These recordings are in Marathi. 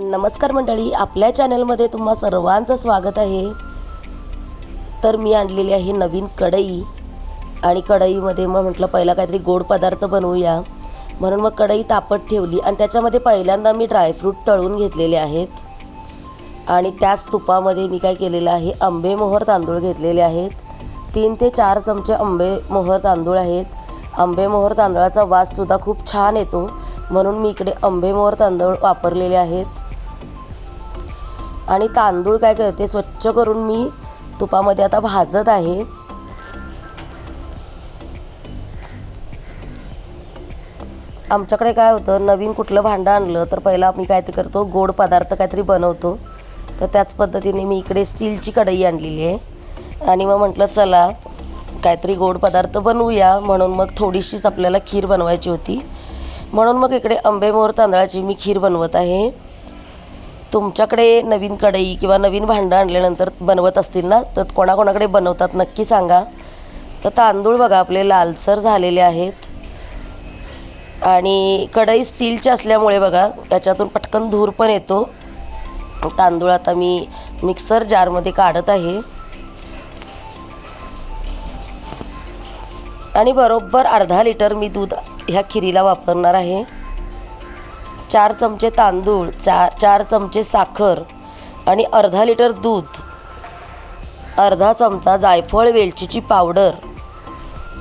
नमस्कार मंडळी आपल्या चॅनलमध्ये तुम्हा सर्वांचं स्वागत आहे. तर मी आणलेली आहे नवीन कढई आणि कढईमध्ये मग म्हटलं पहिला काहीतरी गोड पदार्थ बनवूया. म्हणून मग कढई तापत ठेवली आणि त्याच्यामध्ये पहिल्यांदा मी ड्रायफ्रूट तळून घेतलेले आहेत. आणि त्याच तुपामध्ये मी काय केलेलं आहे आंबे मोहर तांदूळ घेतलेले आहेत. तीन ते चार चमचे आंबे मोहर तांदूळ आहेत. आंबे मोहर तांदळाचा वाससुद्धा खूप छान येतो. म्हणून मी इकडे आंबे मोहर तांदूळ वापरलेले आहेत. आणि तांदूळ काय करते स्वच्छ करून मी तुपामध्ये आता भाजत आहे. आमच्याकडे काय होतं नवीन कुठलं भांडं आणलं तर पहिला मी काय करतो गोड पदार्थ काहीतरी बनवतो. तर त्याच पद्धतीने मी इकडे स्टीलची कढई आणलेली आहे. आणि मग म्हटलं चला काहीतरी गोड पदार्थ बनवूया. म्हणून मग थोडीशीच आपल्याला खीर बनवायची होती. म्हणून मग इकडे आंबेमोहर तांदळाची मी खीर बनवत आहे. तुमच्याकडे नवीन कढई किंवा नवीन भांडं आणल्यानंतर बनवत असतील ना तर कोणाकोणाकडे बनवतात नक्की सांगा. तर तांदूळ बघा आपले लालसर झालेले आहेत. आणि कढई स्टीलची असल्यामुळे बघा त्याच्यातून पटकन धूर पण येतो. तांदूळ आता मी मिक्सर जारमध्ये काढत आहे. आणि बरोबर अर्धा लिटर मी दूध ह्या खिरीला वापरणार आहे. चार चमचे तांदूळ चार चार चमचे साखर आणि अर्धा लिटर दूध अर्धा चमचा जायफळ वेलचीची पावडर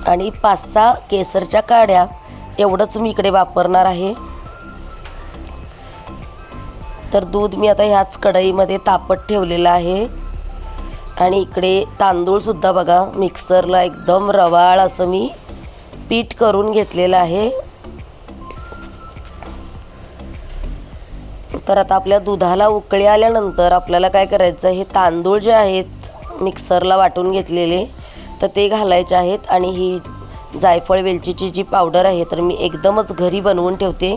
आणि पाच सहा केसरच्या काड्या. एवढंच मी इकडे वापरणार आहे. तर दूध मी आता ह्याच कढईमध्ये तापत ठेवलेलं आहे. आणि इकडे तांदूळसुद्धा बघा मिक्सरला एकदम रवाळ असं मी पीठ करून घेतलेलं आहे. तर आता आपल्या दुधाला उकळी आल्यानंतर आपल्याला काय करायचं हे तांदूळ जे आहेत मिक्सरला वाटून घेतलेले तर ते घालायचे आहेत आणि ही जायफळ वेलचीची जी पावडर आहे तर मी एकदमच घरी बनवून ठेवते.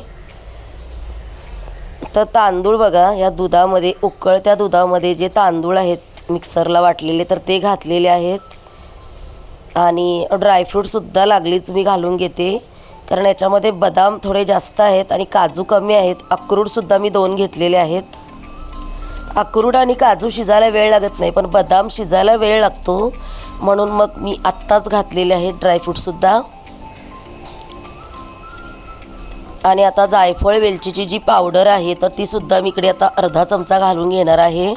तर तांदूळ बघा या दुधामध्ये उकळत्या दुधामध्ये जे तांदूळ आहेत मिक्सरला वाटलेले तर ते घातलेले आहेत. आणि ड्रायफ्रूटसुद्धा लागलीच मी घालून घेते. कारण याच्यामध्ये बदाम थोडे जास्त आहेत आणि काजू कमी आहेत. अक्रूडसुद्धा मी दोन घेतलेले आहेत. अक्रूड आणि काजू शिजायला वेळ लागत नाही पण बदाम शिजायला वेळ लागतो. म्हणून मग मी आत्ताच घातलेले आहेत ड्रायफ्रूटसुद्धा आणि आता जायफळ वेलचीची जी पावडर आहे तर तीसुद्धा मी इकडे आता अर्धा चमचा घालून घेणार आहे.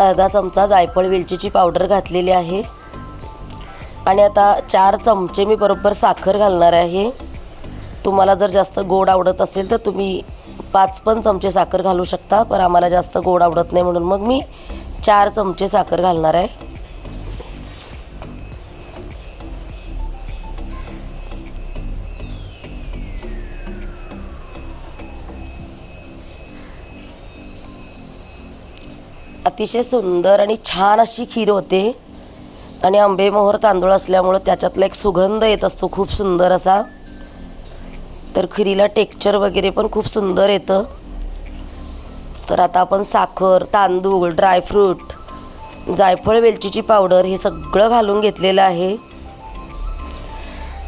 अर्धा चमचा जायफळ वेलचीची पावडर घातलेली आहे. आणि आता चार चमचे मी बरोबर साखर घालणार आहे. तुम्हाला जर जास्त गोड आवडत असेल तर तुम्ही पाच पण चमचे साखर घालू शकता पण आम्हाला जास्त गोड आवडत नाही म्हणून मग मी चार चमचे साखर घालणार आहे. अतिशय सुंदर आणि छान अशी खीर होते. आणि आंबेमोहर तांदूळ असल्यामुळं त्याच्यातला एक सुगंध येत असतो खूप सुंदर असा. तर खिरीला टेक्चर वगैरे पण खूप सुंदर येतं. तर आता आपण साखर तांदूळ ड्रायफ्रूट जायफळ वेलचीची पावडर हे सगळं घालून घेतलेलं आहे.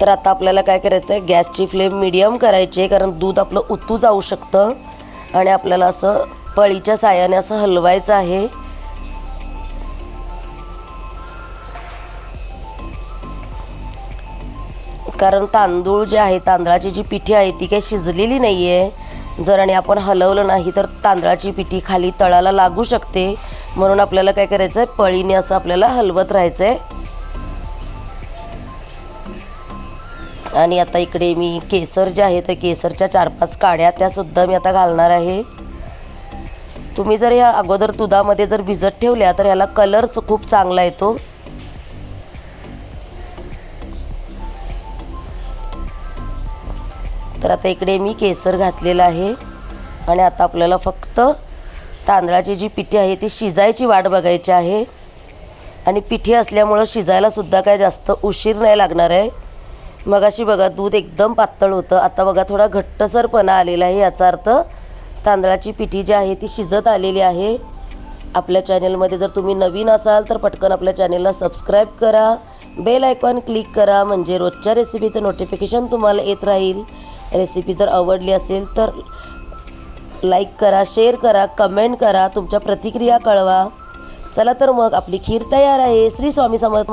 तर आता आपल्याला काय करायचं आहे? गॅसची फ्लेम मिडियम करायची आहे कारण दूध आपलं उतू जाऊ शकतं. आणि आपल्याला असं पळीच्या साह्याने असं हलवायचं आहे. कारण तांदूळ जे आहे तांदळाची जी पिठी आहे ती काही शिजलेली नाही आहे जर आणि आपण हलवलं नाही तर तांदळाची पिठी खाली तळाला लागू शकते. म्हणून आपल्याला काय करायचं आहे पळीने असं आपल्याला हलवत राहायचं आहे आणि आता इकडे मी केसर जे आहे तर केसरच्या चार पाच काड्या त्यासुद्धा मी आता घालणार आहे. तुम्ही जर या अगोदर दुधामध्ये जर भिजत ठेवल्या तर ह्याला कलरच खूप चांगला येतो. तर आता इकडे मी केसर घातलेलं आहे. आणि आता आपल्याला फक्त तांदळाची जी पिठी आहे ती शिजायची वाट बघायची आहे. आणि पिठी असल्यामुळं शिजायलासुद्धा काय जास्त उशीर नाही लागणार आहे. मग अशी बघा दूध एकदम पातळ होतं. आता बघा थोडा घट्टसरपणा आलेला आहे याचा अर्थ. तांदळाची पिठी जी आहे ती शिजत आलेली आहे. आपल्या चॅनेलमध्ये जर तुम्ही नवीन असाल तर पटकन आपल्या चॅनेलला सबस्क्राईब करा. बेल आयकॉन क्लिक करा म्हणजे रोजच्या रेसिपीचं नोटिफिकेशन तुम्हाला येत राहील. रेसिपी जर आवडली असेल तर लाईक करा शेअर करा कमेंट करा तुमच्या प्रतिक्रिया कळवा. चला तर मग आपली खीर तयार आहे. श्री स्वामी समर्थ